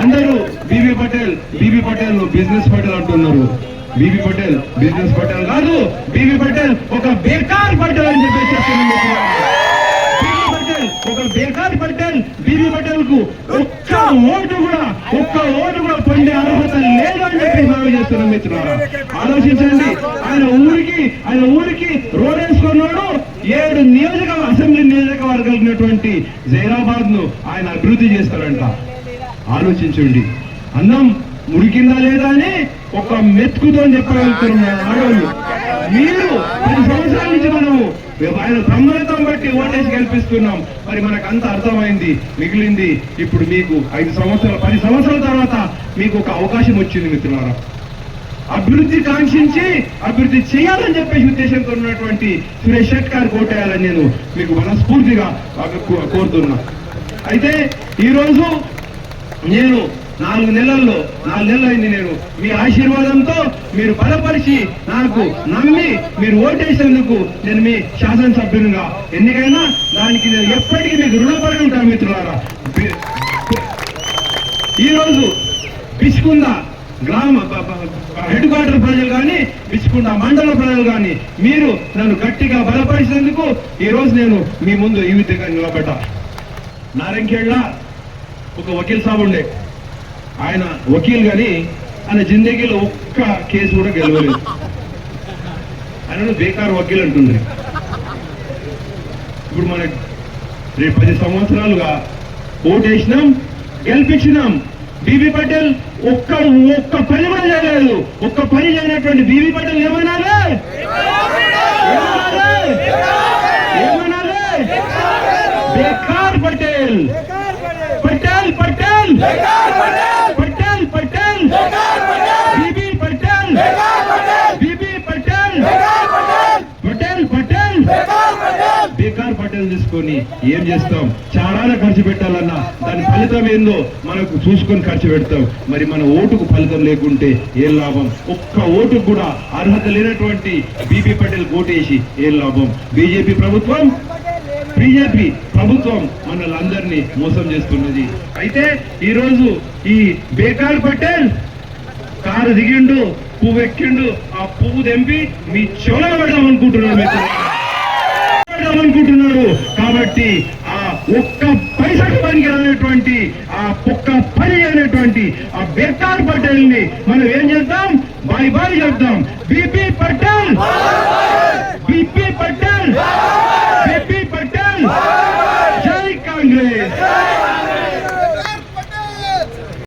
అందరూ B B Patel B B Patel business Patel అంటున్నారు. BB Patel business Patel కాదు BB Patel ఒక బేకార్ పటేల్ అని చెప్పేసి చెప్తున్నాను పటేల్ ఒక బేకార్ పటేల్ బీబీ పటేల్కు ఒక్క ఓటు కూడా ఒక్క ఓటు కూడా పొందే అర్హత లేదని చెప్పి మనం చేస్తున్నాం మిత్రులారా. ఆలోచించండి ఆయన ఊరికి ఆయన ఊరికి రోడ్ వేసుకున్నాడు ఏడు నియోజక అసెంబ్లీ నియోజకవర్గాలు ఉన్నటువంటి జైరాబాద్ను ఆయన అభివృద్ధి చేస్తారంట ఆలోచించండి. అన్నం ఉడికిందా లేదా అని ఒక మెతుకుతో చెప్పగలుగుతున్నారు ఆడవాళ్ళు. మీరు పది సంవత్సరాల నుంచి మనము ఆయన సమ్మతం బట్టి ఓటేసి గెలిపిస్తున్నాం. మరి మనకు అంత అర్థమైంది మిగిలింది. ఇప్పుడు మీకు ఐదు సంవత్సరాలు పది సంవత్సరాల తర్వాత మీకు ఒక అవకాశం వచ్చింది మిత్రులారా. అభివృద్ధి కాంక్షించి అభివృద్ధి చేయాలని చెప్పేసి ఉద్దేశంతో ఉన్నటువంటి సురేష్ షెట్కార్ కోటేయాలని నేను మీకు మనస్ఫూర్తిగా కోరుతున్నా. అయితే ఈరోజు నేను నాలుగు నెలల్లో నాలుగు నెలలు అయింది నేను. మీ ఆశీర్వాదంతో మీరు బలపరిచి నాకు నమ్మి మీరు ఓటేసేందుకు నేను మీ శాసనసభ్యునిగా. ఎందుకైనా దానికి నేను ఎప్పటికీ మీకు రుణపడి ఉంటాను మిత్రులారా. ఈరోజు రోజు పిచ్చుకుంద గ్రామ హెడ్ క్వార్టర్ ప్రజలు కానీ పిచ్చుకుంద మండల ప్రజలు కానీ మీరు నన్ను గట్టిగా బలపరిచినందుకు ఈ రోజు నేను మీ ముందు ఈ విధంగా నిలబడ్డా. నారంకేళ్ళ ఒక వకీల్ సాబ్ ఉండే. ఆయన వకీల్ కానీ ఆయన జిందగీలో ఒక్క కేసు కూడా గెలవలేదు. ఆయన బేకార్ వకీల్ అంటుంది ఇప్పుడు మన రేపు పది సంవత్సరాలుగా ఓటేసినాం గెలిపించినాం. బీబీ పటేల్ ఒక్క ఒక్క పని కూడా చేయలేదు. ఒక్క పని చేయనటువంటి బీబీ పటేల్ ఏమైనా ఏమనాలి? బేకార్ పటేల్. బేకార్ పటేల్ తీసుకొని ఏం చేస్తాం? చాలా ఖర్చు పెట్టాలన్నా దాని ఫలితం ఏందో మనకు చూసుకొని ఖర్చు పెడతాం. మరి మన ఓటుకు ఫలితం లేకుంటే ఏం లాభం? ఒక్క ఓటుకు కూడా అర్హత లేనటువంటి బీబీ పటేల్ ఓటేసి ఏం లాభం? బీజేపీ ప్రభుత్వం బీజేపీ ప్రభుత్వం మనల్ని అందరినీ మోసం చేస్తున్నది. అయితే ఈరోజు ఈ బేకార్ పటేల్ కారు దిగిండు పువ్వు ఎక్కిండు ఆ పువ్వు తెంపి మీ చెవులో పెడదాం అనుకుంటున్నాడు పెడదాం అనుకుంటున్నాడు. కాబట్టి ఆ ఒక్క పైసకు పనికి రానటువంటి ఆ ఒక్క పని అనేటువంటి ఆ బేకార్ పటేల్ని మనం ఏం చేద్దాం? బాయ్ బాయ్ చెప్దాం బీపీ